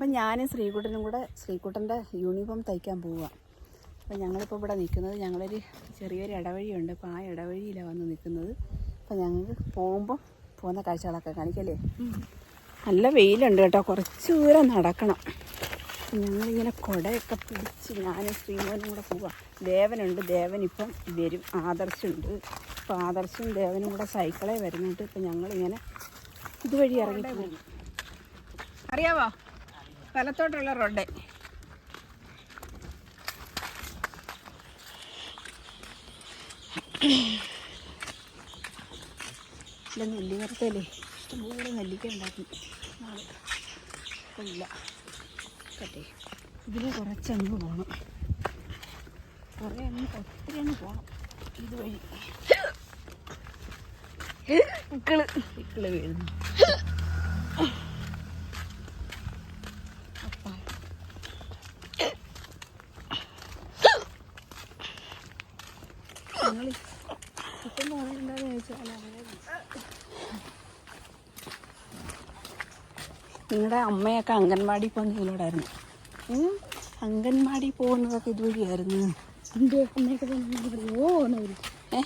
അപ്പം ഞാനും ശ്രീകുട്ടനും കൂടെ ശ്രീകുട്ടന്റെ യൂണിഫോം തയ്ക്കാൻ പോവുക. അപ്പം ഞങ്ങളിപ്പോൾ ഇവിടെ നിൽക്കുന്നത് ഞങ്ങളൊരു ചെറിയൊരു ഇടവഴിയുണ്ട്. അപ്പോൾ ആ ഇടവഴിയിലാണ് വന്ന് നിൽക്കുന്നത്. അപ്പം ഞങ്ങൾക്ക് പോകുമ്പോൾ പോകുന്ന കാഴ്ചകളൊക്കെ കാണിക്കല്ലേ? നല്ല വെയിലുണ്ട് കേട്ടോ. കുറച്ച് ദൂരം നടക്കണം. ഞങ്ങളിങ്ങനെ കുടയൊക്കെ പിടിച്ച് ഞാനും ശ്രീമോനും കൂടെ പോവാം ദേവനുണ്ട്. ദേവൻ ഇപ്പം വരും. ആദർശുണ്ട്. അപ്പോൾ ആദർശും ദേവനും കൂടെ സൈക്കിളേ വരുന്നുണ്ട്. ഇപ്പം ഞങ്ങളിങ്ങനെ ഇതുവഴി ഇറങ്ങി അറിയാവോ? വലത്തോട്ടുള്ള റോഡ്. ഇല്ല നെല്ലി നിർത്തല്ലേ ഇഷ്ടംപോലെ നെല്ലിക്ക ഉണ്ടാക്കി. നാളെ ഇല്ല. കട്ടെ. ഇതിൽ കുറച്ചങ്ങ് പോകണം കുറേ അങ്ങ് ഒത്തിരി അങ്ങ് പോകണം ഇതുവഴി. ഇക്കൾ. ഇക്കൾ വീഴുന്നു അപ്പാ. ഞങ്ങൾ ഇപ്പം പോകണ എന്താണെന്ന് ചോദിച്ചാൽ അവരെ നിങ്ങളുടെ അമ്മയൊക്കെ അംഗൻവാടി പോകുന്നതിലൂടായിരുന്നു ഉം. അംഗൻവാടി പോകുന്നതൊക്കെ ഇതുവഴിയായിരുന്നു എന്റെ അമ്മയൊക്കെ ഓ എന്നവര് ഏ?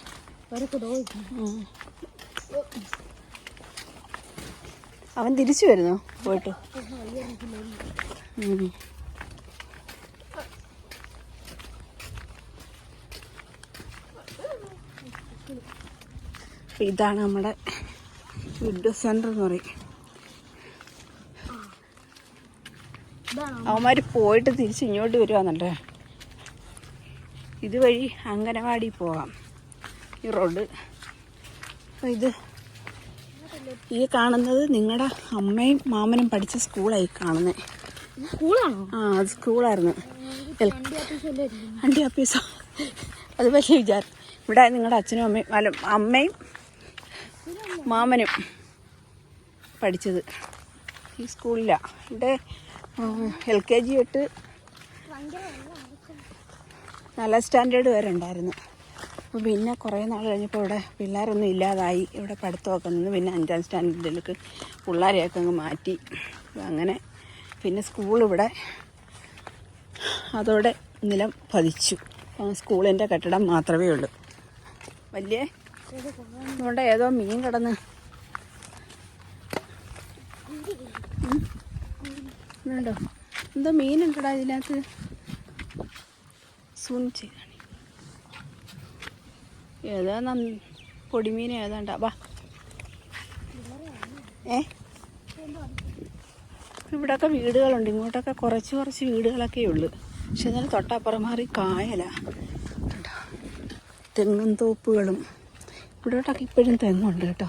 അവൻ തിരിച്ചു വരുന്നു? പോയിട്ട്. ഇതാണ് നമ്മുടെ വിഡോ സെന്റർ എന്ന് പറയും. അവന്മാർ പോയിട്ട് തിരിച്ച് ഇങ്ങോട്ട് വരുവാന്നല്ലേ? ഇതുവഴി അങ്കനവാടി പോവാം. ഈ റോഡ്. അപ്പോൾ ഇത് ഈ കാണുന്നത് നിങ്ങളുടെ അമ്മയും മാമനും പഠിച്ച സ്കൂളായി കാണുന്നത് സ്കൂളാണോ? ആ അത് സ്കൂളായിരുന്നു. അണ്ടി വണ്ടി ഓഫീസ്? അത് വലിയ വിചാരം. ഇവിടെ നിങ്ങളുടെ അച്ഛനും അമ്മയും അല്ല അമ്മയും മാമനും പഠിച്ചത് ഈ സ്കൂളിലാണ് ഇവിടെ എൽ കെ ജി തൊട്ട് നല്ല സ്റ്റാൻഡേർഡ് വരെ ഉണ്ടായിരുന്നു അപ്പോൾ പിന്നെ കുറേ നാൾ കഴിഞ്ഞപ്പോൾ ഇവിടെ പിള്ളേരൊന്നും ഇല്ലാതായി. ഇവിടെ പഠിത്തമൊക്കെ നിന്ന് പിന്നെ അഞ്ചാം സ്റ്റാൻഡേർഡിലേക്ക് പിള്ളേരെയൊക്കെ അങ്ങ് മാറ്റി. അങ്ങനെ പിന്നെ സ്കൂൾ ഇവിടെ അതോടെ നിലം പതിച്ചു. സ്കൂളിന്റെ കെട്ടിടം മാത്രമേ ഉള്ളൂ. വലിയ അതുകൊണ്ട് ഏതോ മീൻ കിടന്ന് ഇതുണ്ടോ എന്താ മീനുണ്ടടാ ഇതിനകത്ത്. സൂൺ ചെയ്താണ് ഏതാ പൊടിമീൻ ഏതാണ്ടാ? വാ. ഏ? ഇവിടെയൊക്കെ വീടുകളുണ്ട്. ഇങ്ങോട്ടൊക്കെ കുറച്ച് കുറച്ച് വീടുകളൊക്കെ ഉള്ളു. പക്ഷെ എന്നാലും തൊട്ടപ്പുറം മാറി കായല. തെങ്ങും തോപ്പുകളും. ഇവിടോട്ടൊക്കെ ഇപ്പോഴും തെങ്ങുണ്ട് കേട്ടോ.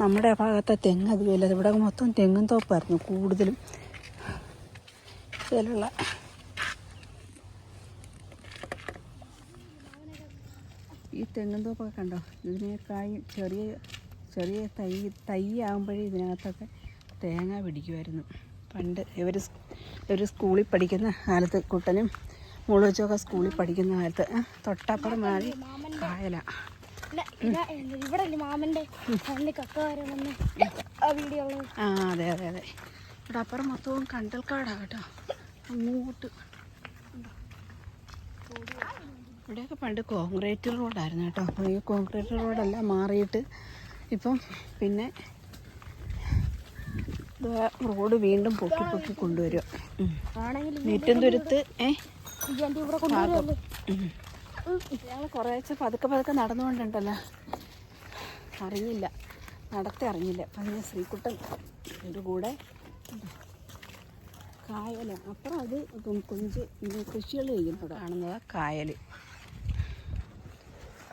നമ്മുടെ ഭാഗത്തെ തെങ്ങ് അതുപോലെ ഇവിടെ മൊത്തം തെങ്ങും തോപ്പായിരുന്നു കൂടുതലും. ഇതിലുള്ള ഈ തെങ്ങും തോപ്പൊക്കെ കണ്ടോ? ഇതിനേക്കായും ചെറിയ ചെറിയ തൈ തൈ ആകുമ്പോഴേ ഇതിനകത്തൊക്കെ തേങ്ങ പിടിക്കുമായിരുന്നു പണ്ട് ഇവർ ഇവർ സ്കൂളിൽ പഠിക്കുന്ന കാലത്ത് കുട്ടനും മുളച്ചൊക്കെ സ്കൂളിൽ പഠിക്കുന്ന കാലത്ത് തൊട്ടപ്പുറം മാറി കായല. ഇവിടെ ആ വീഡിയോ ആ അതെ അതെ അതെ. ഇവിടെ അപ്പുറം മൊത്തവും കണ്ടൽക്കാടാണ് കേട്ടോ. അങ്ങോട്ട്. ഇവിടെയൊക്കെ പണ്ട് കോൺക്രീറ്റ് റോഡായിരുന്നു കേട്ടോ. അപ്പോൾ ഈ കോൺക്രീറ്റ് റോഡെല്ലാം മാറിയിട്ട് ഇപ്പം പിന്നെ റോഡ് വീണ്ടും പൊക്കി പൊക്കി കൊണ്ടുവരിക നെറ്റും തുരുത്ത് കുറേശ്ശെ പതുക്കെ പതുക്കെ നടന്നുകൊണ്ടുണ്ടല്ലോ. അറിഞ്ഞില്ല. നടത്തി അറിഞ്ഞില്ല. അപ്പം ഞാൻ ശ്രീകുട്ടൻ എന്റെ കൂടെ. കായൽ അപ്പുറം അത് കൊഞ്ച് കൃഷികൾ ചെയ്യുന്നത് കാണുന്നത് കായൽ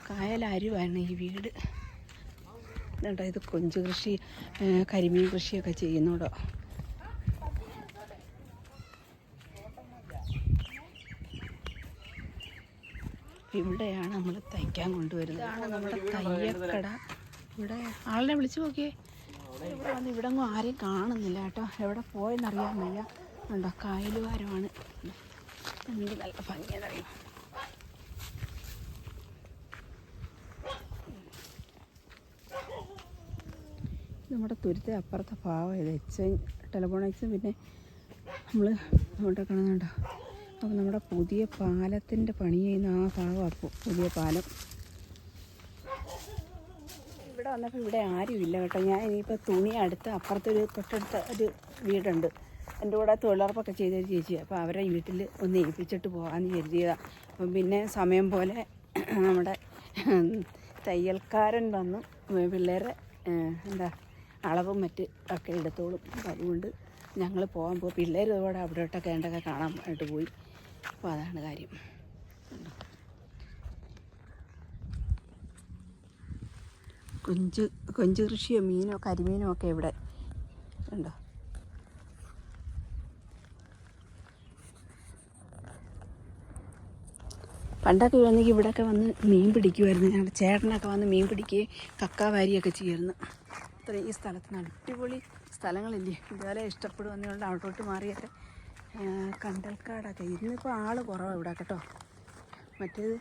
കായലരുവാണ് ഈ വീട്. ഇതുണ്ടോ ഇത് കൊഞ്ച് കൃഷി കരിമീൻ കൃഷിയൊക്കെ ചെയ്യുന്നോടോ ഇവിടെയാണ് നമ്മൾ തയ്ക്കാൻ കൊണ്ടുവരുന്നത്. ഇതാണ് നമ്മുടെ തയ്യക്കട. ഇവിടെ ആളിനെ വിളിച്ചു നോക്കിയേ. ഇവിടെ വന്ന് ഇവിടെ ഒന്നും ആരെയും കാണുന്നില്ല കേട്ടോ. എവിടെ പോയെന്നറിയാൻ വയ്യ. ഉണ്ടോ കായലുവാരമാണ് എന്ത് നല്ല ഭംഗിയെന്നറിയാം നമ്മുടെ തുരുത്തെ അപ്പുറത്തെ ഭാഗം ഇത് എച്ച് ടെലഫോണിക്സും പിന്നെ നമ്മൾ ഇവിടെ കാണുന്നുണ്ടോ? അപ്പോൾ നമ്മുടെ പുതിയ പാലത്തിന്റെ പണി ചെയ്യുന്ന ആ ഭാഗം അപ്പോൾ പുതിയ പാലം. ഇവിടെ വന്നപ്പോൾ ഇവിടെ ആരുമില്ല കേട്ടോ. ഞാൻ ഇനിയിപ്പോൾ തുണി അടുത്ത് അപ്പുറത്തൊരു തൊട്ടടുത്ത ഒരു വീടുണ്ട്. എന്റെ കൂടെ തൊഴിലുറപ്പൊക്കെ ചെയ്തൊരു ചേച്ചി. അപ്പോൾ അവരെ വീട്ടിൽ ഒന്ന് ഏൽപ്പിച്ചിട്ട് പോകാമെന്ന് കരുതിയതാണ് അപ്പം പിന്നെ സമയം പോലെ നമ്മുടെ തയ്യൽക്കാരൻ വന്നു. പിള്ളേരെ എന്താ അളവും മറ്റ് ഒക്കെ എടുത്തോളും. അപ്പം അതുകൊണ്ട് ഞങ്ങൾ പോകാൻ പോകും പിള്ളേർ ഇതോടെ അവിടോട്ടൊക്കെ വേണ്ടൊക്കെ കാണാൻ ആയിട്ട് പോയി. അപ്പോൾ അതാണ് കാര്യം. കൊഞ്ച് കൊഞ്ച് കൃഷിയോ മീനോ കരിമീനോ ഒക്കെ ഇവിടെ ഉണ്ടോ? പണ്ടൊക്കെ വന്നെങ്കിൽ ഇവിടെയൊക്കെ വന്ന് മീൻ പിടിക്കുമായിരുന്നു ഞങ്ങളുടെ ചേട്ടനൊക്കെ വന്ന് മീൻ പിടിക്കുകയും കക്ക വാരിയൊക്കെ ചെയ്യുമായിരുന്നു അത്ര ഈ സ്ഥലത്ത് അടിപൊളി സ്ഥലങ്ങളില്ലേ? ഇതുപോലെ ഇഷ്ടപ്പെടുവന്നുകൊണ്ട് അവിടോട്ട് മാറിയൊക്കെ കണ്ടൽക്കാടൊക്കെ. ഇന്നിപ്പോൾ ആൾ കുറവാണ് ഇവിടെ കേട്ടോ. മറ്റേത്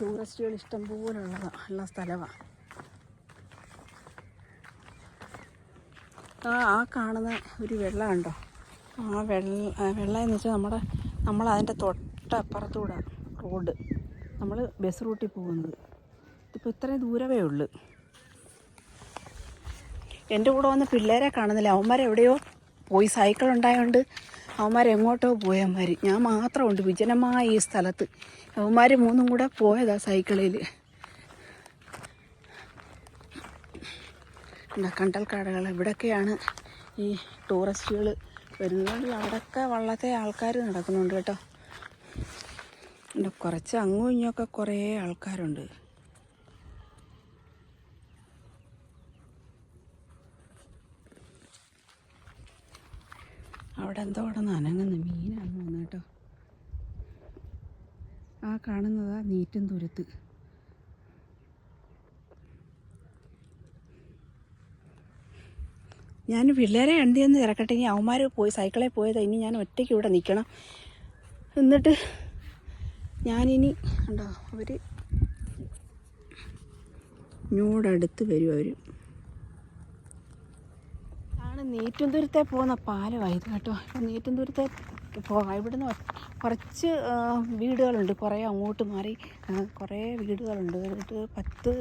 ടൂറിസ്റ്റുകൾ ഇഷ്ടം പോലെ ഉള്ള സ്ഥലമാണ് ആ ആ കാണുന്ന ഒരു വെള്ളം ഉണ്ടോ ആ വെള്ള വെള്ളം എന്ന് വെച്ചാൽ നമ്മുടെ നമ്മൾ അതിന്റെ തൊട്ടപ്പുറത്തൂടെ റോഡ്. നമ്മൾ ബസ് റൂട്ടിൽ പോകുന്നത്. ഇതിപ്പോൾ ഇത്രയും ദൂരമേ ഉള്ളൂ. എന്റെ കൂടെ വന്ന് പിള്ളേരെ കാണുന്നില്ല. അവന്മാർ എവിടെയോ പോയി സൈക്കിൾ ഉണ്ടായതുകൊണ്ട് അവന്മാർ എങ്ങോട്ടോ പോയവന്മാർ ഞാൻ മാത്രമുണ്ട്. വിജനമായ ഈ സ്ഥലത്ത്. അവന്മാർ മൂന്നും കൂടെ പോയതാ സൈക്കിളിൽ കണ്ടൽ കണ്ടൽക്കാടുകൾ? ഇവിടെയൊക്കെയാണ് ഈ ടൂറിസ്റ്റുകൾ വരുന്നത്. അവിടെയൊക്കെ വള്ളത്തെ ആൾക്കാർ നടക്കുന്നുണ്ട് കേട്ടോ. കുറച്ച് അങ്ങും ഇങ്ങൊക്കെ കുറേ ആൾക്കാരുണ്ട്. അവിടെ എന്തോ അവിടെ നനങ്ങുന്ന മീനാന്ന് തോന്നുന്നു കേട്ടോ. ആ കാണുന്നതാ നീറ്റും തുരുത്ത്. ഞാൻ പിള്ളേരെ കണ്ടിയെന്ന് ഇറക്കട്ടെങ്കിൽ അവന്മാർ പോയി സൈക്കിളിൽ പോയതാണ് ഇനി ഞാൻ ഒറ്റയ്ക്ക് ഇവിടെ നിൽക്കണം എന്നിട്ട് ഞാനിനി ഉണ്ടോ അവർ ഞൂടടുത്ത് വരും അവർ ആണ് നീറ്റുംതുരുത്തെ പോകുന്ന പാലമായത് കേട്ടോ. ഇപ്പം നീറ്റുംതുരുത്തെ പോകാം ഇവിടുന്ന് കുറച്ച് വീടുകളുണ്ട്. കുറേ അങ്ങോട്ട് മാറി കുറേ വീടുകളുണ്ട്. എന്നിട്ട് പത്ത്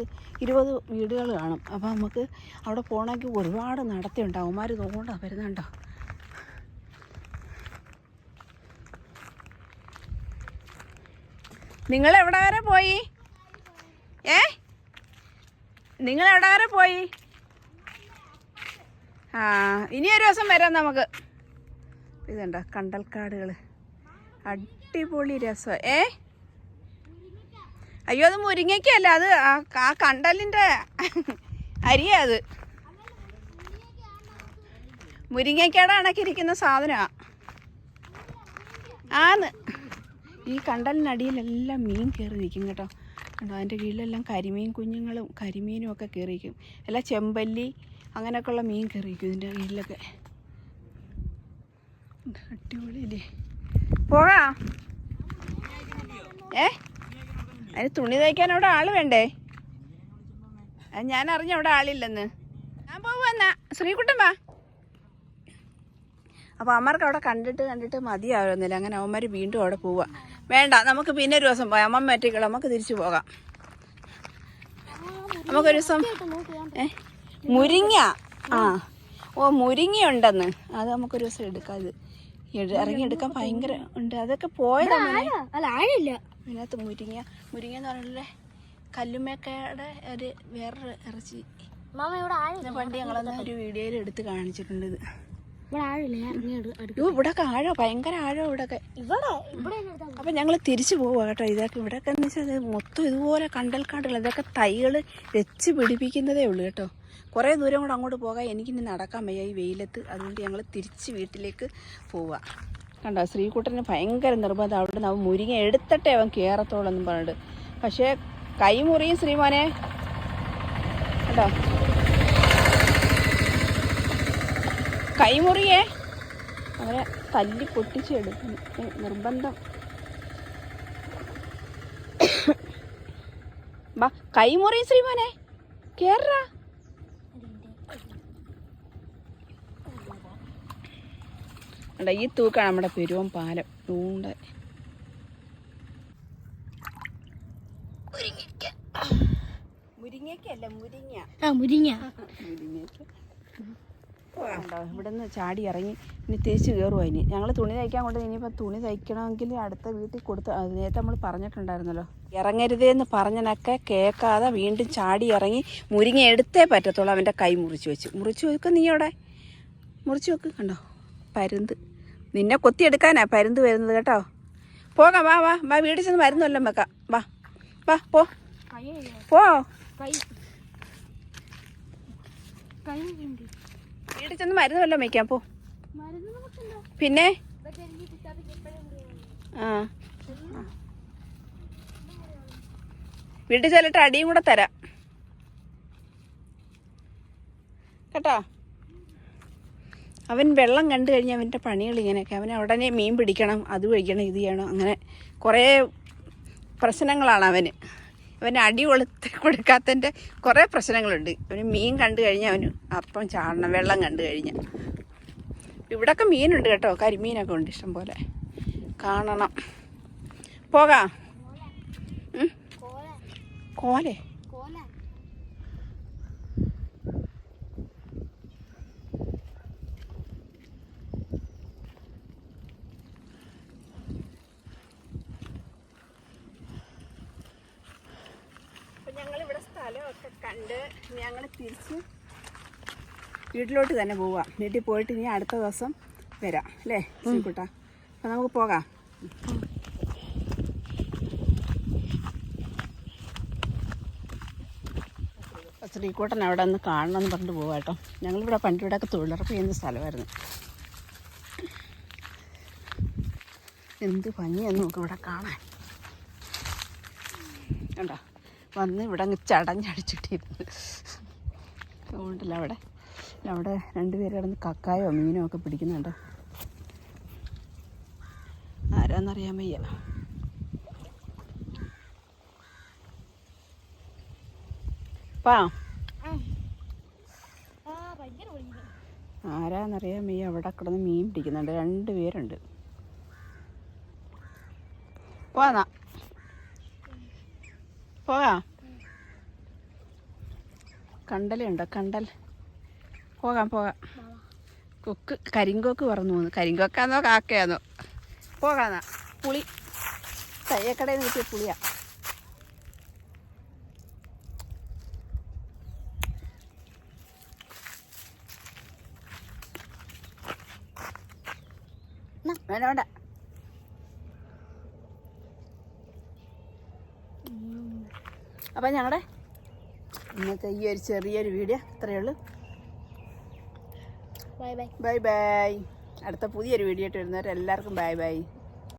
ഇരുപത് വീടുകൾ കാണും. അപ്പോൾ നമുക്ക് അവിടെ പോകണമെങ്കിൽ ഒരുപാട് നടത്തിയുണ്ട് അവന്മാർ തോണ്ടാണ് വരുന്നുണ്ടോ? നിങ്ങൾ എവിടെ വരെ പോയി? ഏ? നിങ്ങൾ എവിടെ വരെ പോയി? ആ ഇനി ഒരു ദിവസം വരാം നമുക്ക്. ഇതുണ്ടോ കണ്ടൽക്കാടുകൾ അടിപൊളി രസം. ഏ? അയ്യോ അത് മുരിങ്ങയ്ക്കല്ല അത് ആ- കണ്ടലിന്റെ അരിയാ അത്. മുരിങ്ങയ്ക്കയുടെ അണക്കിരിക്കുന്ന സാധനമാണ് ആന്ന്. ഈ കണ്ടലിനടിയിലെല്ലാം മീൻ കയറി നിൽക്കും കേട്ടോ. കണ്ടോ അതിന്റെ കീഴിലെല്ലാം കരിമീൻ കുഞ്ഞുങ്ങളും കരിമീനും ഒക്കെ കയറിയിരിക്കും അല്ല ചെമ്പല്ലി അങ്ങനെയൊക്കെയുള്ള മീൻ കയറിയിരിക്കും ഇതിന്റെ കീഴിലൊക്കെ. അടിപൊളിയല്ലേ പോകാ? ഏ? അതിന് തുണി തയ്ക്കാൻ അവിടെ ആൾ വേണ്ടേ? ഞാൻ അറിഞ്ഞ അവിടെ ആളില്ലെന്ന്. ഞാൻ പോവാന്നാ ശ്രീകുട്ടൻ വാ. അപ്പോൾ അമ്മമാർക്ക് അവിടെ കണ്ടിട്ട് കണ്ടിട്ട് മതിയാവുന്നില്ല. അങ്ങനെ അവന്മാർ വീണ്ടും അവിടെ പോവുക വേണ്ട നമുക്ക് പിന്നെ ഒരു ദിവസം പോയാം. അമ്മ മറ്റേക്കള നമുക്ക് തിരിച്ചു പോകാം. നമുക്കൊരു ദിവസം ഏ? മുരിങ്ങ. ആ. ഓ മുരിങ്ങ ഉണ്ടെന്ന് അത് നമുക്കൊരു ദിവസം എടുക്കാം. ഇത് എട്- ഇറങ്ങി എടുക്കാൻ ഭയങ്കര ഉണ്ട്. അതൊക്കെ പോയതാണ് അതിനകത്ത് മുരിങ്ങ. മുരിങ്ങ എന്ന് പറഞ്ഞാൽ കല്ലുമേക്കയുടെ ഒരു വേറൊരു ഇറച്ചി. പണ്ട് ഞങ്ങളൊന്ന് ഒരു വീഡിയോയിൽ എടുത്ത് കാണിച്ചിട്ടുണ്ട് ഇത്. ഇവിടെ ആഴോ? ഭയങ്കര ആഴോ ഇവിടൊക്കെ? മതി. ഞങ്ങൾ തിരിച്ചു പോവുക കേട്ടോ ഇതൊക്കെ. ഇവിടൊക്കെ എന്ന് വെച്ചാൽ മൊത്തം ഇതുപോലെ കണ്ടൽക്കാടുകൾ ഇതൊക്കെ തൈകൾ വെച്ച് പിടിപ്പിക്കുന്നതേ ഉള്ളൂ കേട്ടോ. കുറേ ദൂരം കൂടെ അങ്ങോട്ട് പോകാൻ എനിക്കിനി നടക്കാൻ വയ്യ ഈ വെയിലത്ത്. അതുകൊണ്ട് ഞങ്ങൾ തിരിച്ച് വീട്ടിലേക്ക് പോവുക കണ്ടോ ശ്രീകുട്ടന് ഭയങ്കര നിർബന്ധം. അവിടെ നിന്ന് അവൻ മുരിങ്ങ എടുത്തിട്ടേ അവൻ കയറത്തോളെന്നും പറഞ്ഞിട്ട്. പക്ഷേ കൈ മുറിയും ശ്രീമോനെ. കേട്ടോ കൈമുറിയേ. അവരെ തല്ലി പൊട്ടിച്ചെടുക്കും നിർബന്ധം. ബാ കൈമുറി ശ്രീമോനെ. കേറാ. ഈ തൂക്കാണ് നമ്മുടെ പെരുവം പാലം. തൂണ്ട. മുരിങ്ങയ്ക്കല്ല മുരിങ്ങ. ആ മുരിങ്ങ. മുരിങ്ങയ്ക്ക്. കണ്ടോ ഇവിടെ നിന്ന് ചാടി ഇറങ്ങി. ഇനി തേച്ച് കയറുമോ ഇനി. ഞങ്ങൾ തുണി തയ്ക്കാൻ കൊണ്ട് ഇനിയിപ്പോൾ തുണി തയ്ക്കണമെങ്കിൽ അടുത്ത വീട്ടിൽ കൊടുത്ത് നേരത്തെ നമ്മൾ പറഞ്ഞിട്ടുണ്ടായിരുന്നല്ലോ. ഇറങ്ങരുതേന്ന് പറഞ്ഞനൊക്കെ കേൾക്കാതെ വീണ്ടും ചാടി ഇറങ്ങി മുരിങ്ങ എടുത്തേ പറ്റത്തുള്ളൂ അവന്റെ കൈ മുറിച്ച് വെച്ച്. മുറിച്ച് വെക്കുക നീ അവിടെ. മുറിച്ച് വെക്ക് കണ്ടോ? പരുന്ത്. നിന്നെ കൊത്തിയെടുക്കാനാ പരുന്ത് വരുന്നത് കേട്ടോ. പോകാം വാ വാ വാ വീട്ടിൽ ചെന്ന് മരുന്നല്ലോ വെക്കാം. വാ വാ പോ. പോ. കൈ. കൈ ഉണ്ട് വീട്ടിൽ ചെന്ന് മരുന്ന് വല്ലതും വയ്ക്കാം പോ. പിന്നെ? ആ. വീട്ടിൽ ചെല്ലിട്ട് അടിയും കൂടെ തരാം. കേട്ടോ? അവൻ വെള്ളം കണ്ടു കഴിഞ്ഞാൽ അവന്റെ പണികൾ ഇങ്ങനെയൊക്കെ. അവൻ ഉടനെ മീൻ പിടിക്കണം അത് കഴിക്കണം ഇത് ചെയ്യണം അങ്ങനെ കുറേ പ്രശ്നങ്ങളാണ് അവന്. അവന് അടി കൊളുത്തി കൊടുക്കാത്തതിന്റെ കുറേ പ്രശ്നങ്ങളുണ്ട്. അവന് മീൻ കണ്ടു കഴിഞ്ഞാൽ അവന് അപ്പം ചാടണം വെള്ളം കണ്ടു കഴിഞ്ഞാൽ ഇവിടൊക്കെ മീനുണ്ട് കേട്ടോ കരിമീനൊക്കെ ഉണ്ട് ഇഷ്ടം പോലെ കാണണം. പോകാം. കോല കോലെ കോല അപ്പം ഞങ്ങളിവിടെ സ്ഥലമൊക്കെ കണ്ട് ഞങ്ങൾ തിരിച്ച് വീട്ടിലോട്ട് തന്നെ പോവാം. വീട്ടിൽ പോയിട്ട് ഇനി അടുത്ത ദിവസം വരാം അല്ലേ? കുട്ടാ അപ്പം നമുക്ക് പോകാം. ശ്രീകുട്ടൻ അവിടെ ഒന്ന് കാണണം എന്ന് പറഞ്ഞിട്ട് പോവാം കേട്ടോ. ഞങ്ങളിവിടെ പണ്ടിവിടെയൊക്കെ തൊഴിലുറപ്പ് ചെയ്യുന്ന സ്ഥലമായിരുന്നു. എന്ത് ഭംഗിയാന്ന് നമുക്ക് ഇവിടെ കാണാൻ. കണ്ടോ? വന്ന് ഇവിടെ അങ്ങ് ചടഞ്ഞടിച്ചിട്ടിരുന്നു. അതുകൊണ്ടല്ല അവിടെ അവിടെ രണ്ടുപേര് കിടന്ന് കക്കായോ മീനോ ഒക്കെ പിടിക്കുന്നുണ്ട്. ആരാന്നറിയാൻ വയ്യ. പാ. ആരാന്നറിയാൻ വയ്യ അവിടെ കിടന്ന് മീൻ പിടിക്കുന്നുണ്ട്. രണ്ടുപേരുണ്ട്. പോന്നാ പോകാം കണ്ടലുണ്ടോ കണ്ടൽ. പോകാം പോകാം. കൊക്ക് കരിങ്കോക്ക് പറന്നു പോകുന്നു കരിങ്കോക്കാന്നോ കാക്കയാന്നോ? പോകാന്നാ. പുളി. തയ്യക്കടയിൽ കിട്ടിയ പുളിയാ. വേണ്ട. അപ്പം ഞങ്ങളുടെ ഇന്നത്തെ ഈ ഒരു ചെറിയൊരു വീഡിയോ. ഇത്രയേ ഉള്ളൂ. ബൈ ബൈ ബൈ ബൈ അടുത്ത പുതിയൊരു വീഡിയോ ആയിട്ട് വരുന്നവരെ എല്ലാവർക്കും ബൈ ബൈ